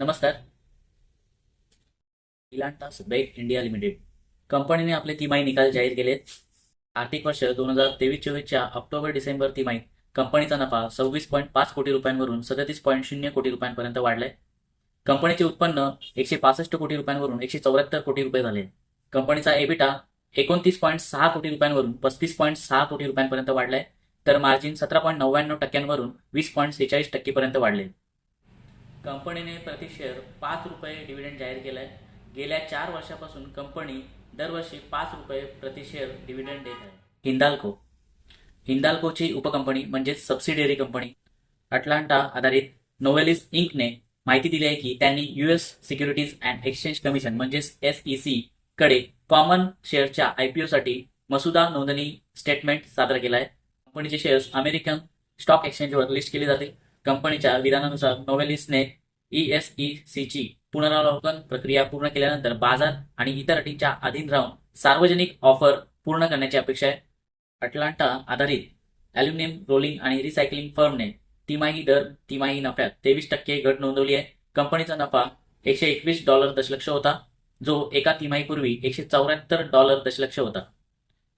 नमस्कार. Elantas Beck India Limited. कंपनीने आपले तिमाही निकाल जाहीर केलेत. आर्थिक वर्ष दोन हजार तेवीस चोवीसच्या ऑक्टोबर डिसेंबर तिमाहीत कंपनीचा नफा सव्वीस पॉईंट पाच कोटी रुपयांवरून सदतीस पॉईंट शून्य कोटी रुपयांपर्यंत वाढलाय. कंपनीचे उत्पन्न एकशे पासष्ट कोटी रुपयांवरून एकशे चौऱ्याहत्तर कोटी रुपये झाले. कंपनीचा एबिटा एकोणतीस पॉईंट सहा कोटी रुपयांवरून पस्तीस पॉईंट सहा कोटी रुपयांपर्यंत वाढलाय तर मार्जिन सतरा पॉईंट नव्याण्णव टक्क्यांवरून वीस पॉईंट सेहेचाळीस टक्केपर्यंत वाढले. कंपनीने प्रति शेअर पाच रुपये डिव्हिडंड जाहीर केलाय. गेल्या चार वर्षापासून कंपनी दरवर्षी पाच रुपये प्रति शेअर डिव्हिडंड देत आहे. हिंदाल्को. हिंदाल्कोची उपकंपनी म्हणजेच सबसिडियरी कंपनी. अटलांटा आधारित नोवेलिस इंकने माहिती दिली आहे की त्यांनी US securities and exchange commission म्हणजेच एस सी कडे कॉमन शेअरच्या आयपीओ साठी मसुदा नोंदणी स्टेटमेंट सादर केला आहे. कंपनीचे शेअर्स अमेरिकन स्टॉक एक्सचेंजवर लिस्ट केले जातील. कंपनीच्या विधानानुसार नोवेलिसने ईएसईसीची पुनरावलोकन प्रक्रिया पूर्ण केल्यानंतर बाजार आणि इतर अटींच्या अधीन राहून सार्वजनिक ऑफर पूर्ण करण्याची अपेक्षा आहे. अटलांटा आधारित अॅल्युमिनियम रोलिंग आणि रिसायकलिंग फर्मने तिमाही दर तिमाही नफ्यात तेवीस टक्के घट नोंदवली आहे. कंपनीचा नफा एकशे एकवीस डॉलर दशलक्ष होता जो एका तिमाहीपूर्वी एकशे चौऱ्याहत्तर डॉलर दशलक्ष होता.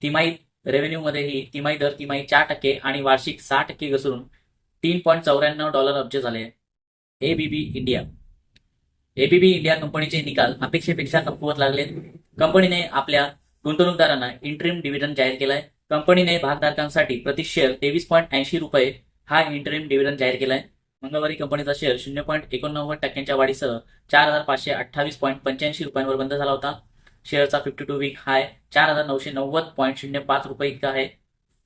तिमाही रेव्हेन्यूमध्येही तिमाही दर तिमाही चार टक्के आणि वार्षिक सहा टक्के घसरून तीन पॉईंट चौऱ्याण्णव डॉलर अब्ज झाले एबीबी इंडिया एबीबी इंडिया कंपनीचे निकाल अपेक्षेपेक्षा कमकुवत लागले कंपनीने आपल्या गुंतवणूकदारांना इंटरिम डिव्हिडंड जाहीर केलाय. कंपनीने भागधारकांसाठी प्रति शेअर तेवीस पॉईंट ऐंशी रुपये हा इंटरिम डिव्हिडंड जाहीर केलाय. मंगळवारी कंपनीचा शेअर शून्य पॉईंट एकोणनव्वद टक्क्यांच्या वाढीसह चार हजार पाचशे अठ्ठावीस पॉईंट पंच्याऐंशी रुपयांवर बंद झाला होता. शेअरचा फिफ्टी टू वीक हाय चार हजार नऊशे नव्वद पॉईंट शून्य पाच रुपये इतका आहे.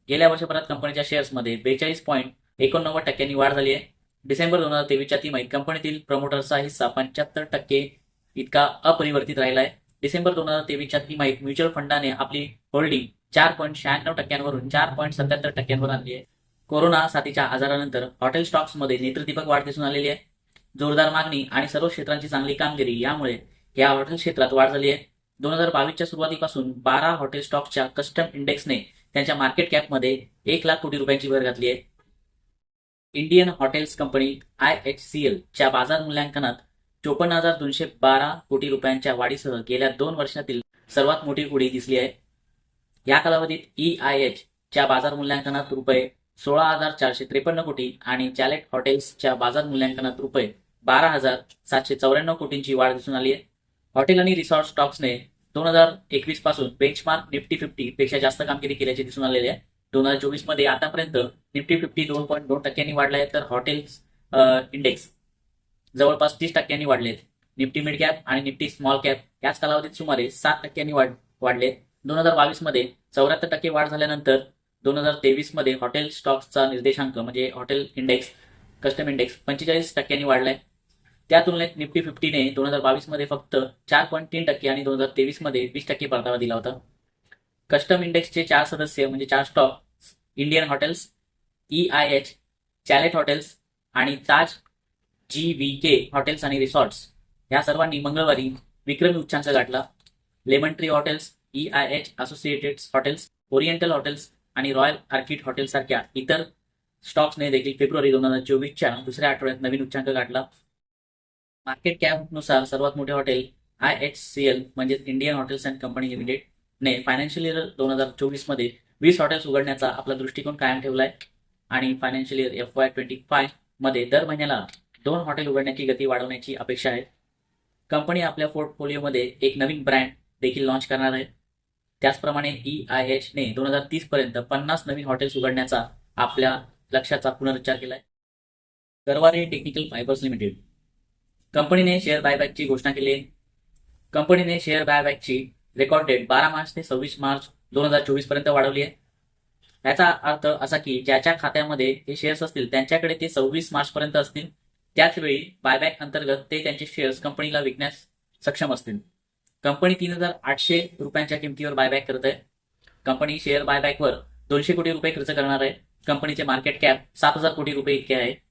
गेल्या वर्षभरात कंपनीच्या शेअर्समध्ये बेचाळीस पॉईंट एकोणनव्वद टक्क्यांनी वाढ झाली आहे. डिसेंबर दोन हजार तेवीसच्या तिमाहीत कंपनीतील प्रमोटर्सचा हिस्सा पंच्याहत्तर टक्के इतका अपरिवर्तित राहिला आहे. डिसेंबर दोन हजार तेवीसच्या तिमाहीत म्युच्युअल फंडाने आपली होल्डिंग चार पॉईंट शहाण्णव टक्क्यांवरून चार पॉईंट सत्याहत्तर टक्क्यांवर आणली आहे. कोरोना साथीच्या आजारानंतर हॉटेल स्टॉक्समध्ये नेत्रदीपक वाढ दिसून आलेली आहे. जोरदार मागणी आणि सर्व क्षेत्रांची चांगली कामगिरी यामुळे या हॉटेल क्षेत्रात वाढ झाली आहे. दोन हजार बावीसच्या सुरुवातीपासून बारा हॉटेल स्टॉक्सच्या कस्टम इंडेक्सने त्यांच्या मार्केट कॅपमध्ये एक लाख कोटी रुपयांची भर घातली आहे. Indian hotels company I H C L च्या बाजार मूल्यांकनात चोपन्न हजार दोनशे बारा कोटी रुपयांच्या वाढीसह गेल्या दोन वर्षातील सर्वात मोठी उडी दिसली आहे. या कालावधीत ई आय एच च्या बाजार मूल्यांकनात रुपये सोळा हजार चारशे त्रेपन्न कोटी आणि चॅलेट हॉटेल्सच्या बाजार मूल्यांकनात रुपये बारा हजार सातशे चौऱ्याण्णव कोटींची वाढ दिसून आली आहे. हॉटेल आणि रिसॉर्ट स्टॉक्सने दोन हजार एकवीसपासून बेंचमार्क निफ्टी फिफ्टी पेक्षा जास्त कामगिरी केल्याचे दिसून आलेले आहे. दोन हजार चोवीसमध्ये आतापर्यंत निफ्टी फिफ्टी दोन पॉईंट दोन टक्क्यांनी वाढला आहे तर हॉटेल्स इंडेक्स जवळपास तीस टक्क्यांनी वाढले निफ्टी मिड कॅप आणि निफ्टी स्मॉल कॅप याच कालावधीत सुमारे सात टक्क्यांनी वाढ वाढले दोन हजार बावीसमध्ये चौऱ्याहत्तर टक्के वाढ झाल्यानंतर दोन हजार तेवीसमध्ये हॉटेल स्टॉक्सचा निर्देशांक म्हणजे हॉटेल इंडेक्स कस्टम इंडेक्स पंचेचाळीस टक्क्यांनी वाढलाय. त्या तुलनेत निफ्टी फिफ्टीने दोन हजार बावीसमध्ये फक्त चार पॉईंट तीन टक्के आणि दोन हजार तेवीसमध्ये वीस टक्के परतावा दिला होता. कस्टम इंडेक्सचे चार सदस्य म्हणजे चार stock Indian hotels E I H chalet hotels आणि Taj G V K hotels आणि रिसॉर्ट्स या सर्वांनी मंगळवारी विक्रमी उच्चांक गाठला. Lemon Tree hotels E I H associated hotels Oriental hotels आणि रॉयल आर्किड हॉटेल सारख्या इतर स्टॉक्सने देखील फेब्रुवारी दोन हजार चोवीसच्या दुसऱ्या आठवड्यात नवीन उच्चांक गाठला. मार्केट कॅपनुसार सर्वात मोठे hotel I H C L म्हणजेच Indian hotels and company limited ने फायनान्शियल इयर दोन हजार चोवीसमध्ये वीस हॉटेल्स उघडण्याचा आपला दृष्टिकोन कायम ठेवलाय. आणि financial year F Y twenty फायमध्ये दर महिन्याला दोन हॉटेल उघडण्याची गती वाढवण्याची अपेक्षा आहे. कंपनी आपल्या पोर्टफोलिओमध्ये एक नवीन ब्रँड देखील लॉन्च करणार आहे. त्याचप्रमाणे ई आय एच ने दोन हजार तीस पर्यंत पन्नास नवीन हॉटेल्स उघडण्याचा आपल्या लक्ष्याचा पुनरुच्चार केलाय. Garware technical fibres limited. कंपनीने शेअर बायबॅकची घोषणा केली आहे. कंपनीने शेअर बायबॅकची रेकॉर्ड डेट बारा मार्च ते सव्वीस मार्च दोन हजार चोवीसपर्यंत वाढवली आहे. याचा अर्थ असा की ज्याच्या खात्यामध्ये हे शेअर्स असतील त्यांच्याकडे ते सव्वीस मार्च पर्यंत असतील. त्याचवेळी बायबॅक अंतर्गत ते त्यांचे शेअर्स कंपनीला विकण्यास सक्षम असतील. कंपनी तीन हजार आठशे रुपयांच्या किमतीवर बायबॅक करत आहे. कंपनी शेअर बायबॅकवर दोनशे कोटी रुपये खर्च करणार आहे. कंपनीचे मार्केट कॅप सात हजार कोटी रुपये इतके आहे.